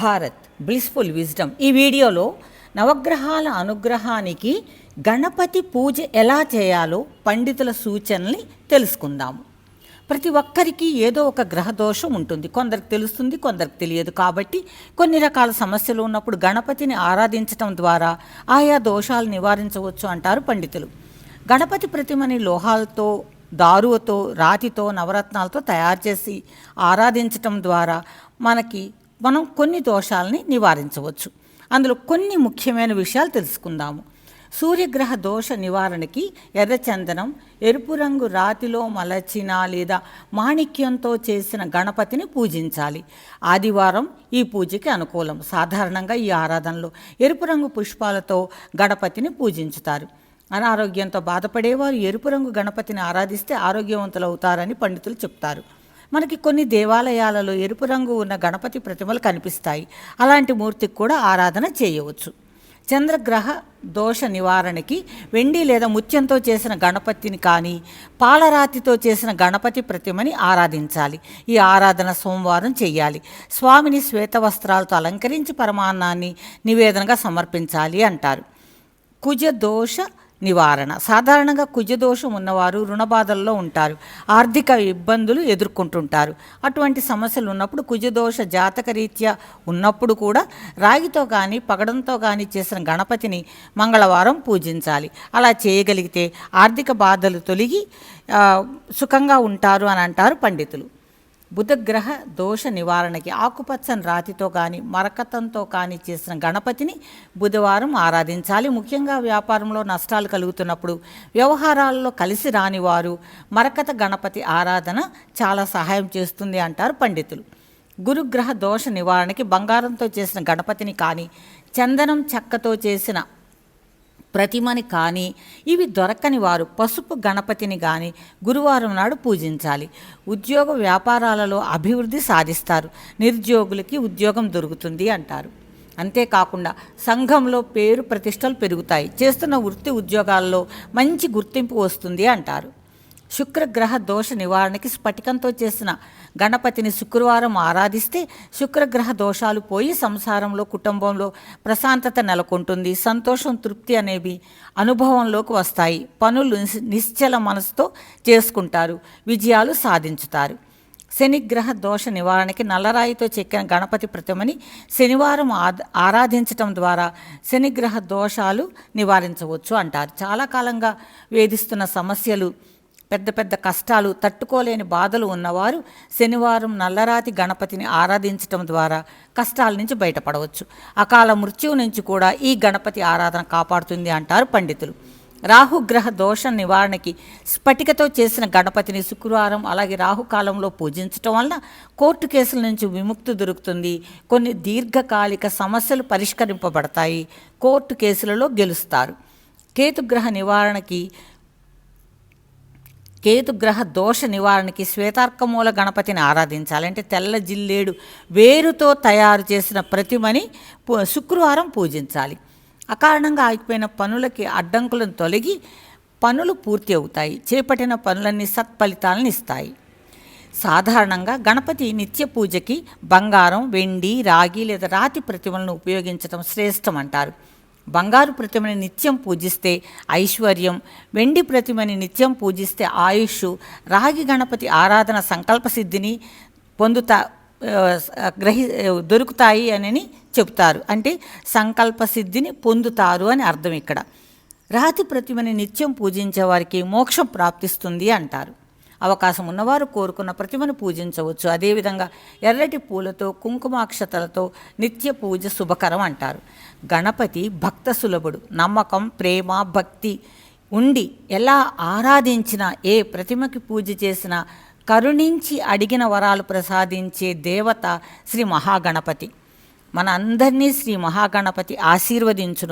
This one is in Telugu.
భారత్ బ్లిస్ఫుల్ విజ్డమ్ ఈ వీడియోలో నవగ్రహాల అనుగ్రహానికి గణపతి పూజ ఎలా చేయాలో పండితుల సూచనల్ని తెలుసుకుందాము ప్రతి ఒక్కరికి ఏదో ఒక గ్రహ దోషం ఉంటుంది. కొందరికి తెలుస్తుంది కొందరికి తెలియదు. కాబట్టి కొన్ని రకాల సమస్యలు ఉన్నప్పుడు గణపతిని ఆరాధించటం ద్వారా ఆయా దోషాలు నివారించవచ్చు అంటారు పండితులు. గణపతి ప్రతిమని లోహాలతో దారువతో రాతితో నవరత్నాలతో తయారు చేసి ఆరాధించటం ద్వారా మనకి మనం కొన్ని దోషాలని నివారించవచ్చు. అందులో కొన్ని ముఖ్యమైన విషయాలు తెలుసుకుందాము. సూర్యగ్రహ దోష నివారణకి ఎర్రచందనం ఎరుపు రంగు రాతిలో మలచిన లేదా మాణిక్యంతో చేసిన గణపతిని పూజించాలి. ఆదివారం ఈ పూజకి అనుకూలం. సాధారణంగా ఈ ఆరాధనలో ఎరుపు రంగు పుష్పాలతో గణపతిని పూజించుతారు. అనారోగ్యంతో బాధపడేవారు ఎరుపు రంగు గణపతిని ఆరాధిస్తే ఆరోగ్యవంతులు అవుతారని పండితులు చెప్తారు. మనకి కొన్ని దేవాలయాలలో ఎరుపు రంగు ఉన్న గణపతి ప్రతిమలు కనిపిస్తాయి. అలాంటి మూర్తికి కూడా ఆరాధన చేయవచ్చు. చంద్రగ్రహ దోష నివారణకి వెండి లేదా ముత్యంతో చేసిన గణపతిని కానీ పాలరాతితో చేసిన గణపతి ప్రతిమని ఆరాధించాలి. ఈ ఆరాధన సోమవారం చేయాలి. స్వామిని శ్వేత వస్త్రాలతో అలంకరించి పరమాన్నాన్ని నివేదనగా సమర్పించాలి అంటారు. కుజ దోష నివారణ. సాధారణంగా కుజదోషం ఉన్నవారు రుణబాధల్లో ఉంటారు. ఆర్థిక ఇబ్బందులు ఎదుర్కొంటుంటారు. అటువంటి సమస్యలు ఉన్నప్పుడు కుజదోష జాతక రీత్యా ఉన్నప్పుడు కూడా రాగితో కానీ పగడంతో కానీ చేసిన గణపతిని మంగళవారం పూజించాలి. అలా చేయగలిగితే ఆర్థిక బాధలు తొలగి సుఖంగా ఉంటారు అని అంటారు పండితులు. బుధగ్రహ దోష నివారణకి ఆకుపచ్చని రాతితో కానీ మరకతంతో కానీ చేసిన గణపతిని బుధవారం ఆరాధించాలి. ముఖ్యంగా వ్యాపారంలో నష్టాలు కలుగుతున్నప్పుడు వ్యవహారాల్లో కలిసి రాని వారు మరకత గణపతి ఆరాధన చాలా సహాయం చేస్తుంది అంటారు పండితులు. గురుగ్రహ దోష నివారణకి బంగారంతో చేసిన గణపతిని కానీ చందనం చెక్కతో చేసిన ప్రతిమని కానీ ఇవి దొరకని వారు పసుపు గణపతిని కానీ గురువారం నాడు పూజించాలి. ఉద్యోగ వ్యాపారాలలో అభివృద్ధి సాధిస్తారు. నిరుద్యోగులకి ఉద్యోగం దొరుకుతుంది అంటారు. అంతేకాకుండా సంఘంలో పేరు ప్రతిష్టలు పెరుగుతాయి. చేస్తున్న వృత్తి ఉద్యోగాల్లో మంచి గుర్తింపు వస్తుంది అంటారు. శుక్రగ్రహ దోష నివారణకి స్ఫటికంతో చేసిన గణపతిని శుక్రవారం ఆరాధిస్తే శుక్రగ్రహ దోషాలు పోయి సంసారంలో కుటుంబంలో ప్రశాంతత నెలకొంటుంది. సంతోషం తృప్తి అనేవి అనుభవంలోకి వస్తాయి. పనులు నిశ్చల మనసుతో చేసుకుంటారు. విజయాలు సాధించుతారు. శనిగ్రహ దోష నివారణకి నల్లరాయితో చెక్కిన గణపతి ప్రతిమని శనివారం ఆరాధించటం ద్వారా శనిగ్రహ దోషాలు నివారించవచ్చు అంటారు. చాలా కాలంగా వేధిస్తున్న సమస్యలు పెద్ద పెద్ద కష్టాలు తట్టుకోలేని బాధలు ఉన్నవారు శనివారం నల్లరాతి గణపతిని ఆరాధించటం ద్వారా కష్టాల నుంచి బయటపడవచ్చు. అకాల మృత్యువు నుంచి కూడా ఈ గణపతి ఆరాధన కాపాడుతుంది అంటారు పండితులు. రాహుగ్రహ దోష నివారణకి స్ఫటికతో చేసిన గణపతిని శుక్రవారం అలాగే రాహుకాలంలో పూజించటం వలన కోర్టు కేసుల నుంచి విముక్తి దొరుకుతుంది. కొన్ని దీర్ఘకాలిక సమస్యలు పరిష్కరింపబడతాయి. కోర్టు కేసులలో గెలుస్తారు. కేతుగ్రహ నివారణకి కేతుగ్రహ దోష నివారణకి శ్వేతార్కమూల గణపతిని ఆరాధించాలి. అంటే తెల్ల జిల్లేడు వేరుతో తయారు చేసిన ప్రతిమని శుక్రవారం పూజించాలి. అకారణంగా ఆగిపోయిన పనులకి అడ్డంకులను తొలగి పనులు పూర్తి అవుతాయి. చేపట్టిన పనులన్నీ సత్ఫలితాలను ఇస్తాయి. సాధారణంగా గణపతి నిత్య పూజకి బంగారం వెండి రాగి లేదా రాతి ప్రతిమలను ఉపయోగించడం శ్రేష్టం అంటారు. బంగారు ప్రతిమని నిత్యం పూజిస్తే ఐశ్వర్యం వెండి ప్రతిమని నిత్యం పూజిస్తే ఆయుష్ రాగి గణపతి ఆరాధన సంకల్ప సిద్ధిని పొందుతా గ్రహి దొరుకుతాయి అని చెప్తారు అంటే సంకల్ప సిద్ధిని పొందుతారు అని అర్థం ఇక్కడ. రాతి ప్రతిమని నిత్యం పూజించే వారికి మోక్షం ప్రాప్తిస్తుంది అంటారు. అవకాశం ఉన్నవారు కోరుకున్న ప్రతిమను పూజించవచ్చు. అదేవిధంగా ఎర్రటి పూలతో కుంకుమాక్షతలతో నిత్య పూజ శుభకరం అంటారు. గణపతి భక్త సులభుడు. నమ్మకం ప్రేమ భక్తి ఉండి ఎలా ఆరాధించినా ఏ ప్రతిమకి పూజ చేసినా కరుణించి అడిగిన వరాలు ప్రసాదించే దేవత శ్రీ మహాగణపతి. మన అందరినీ శ్రీ మహాగణపతి ఆశీర్వదించును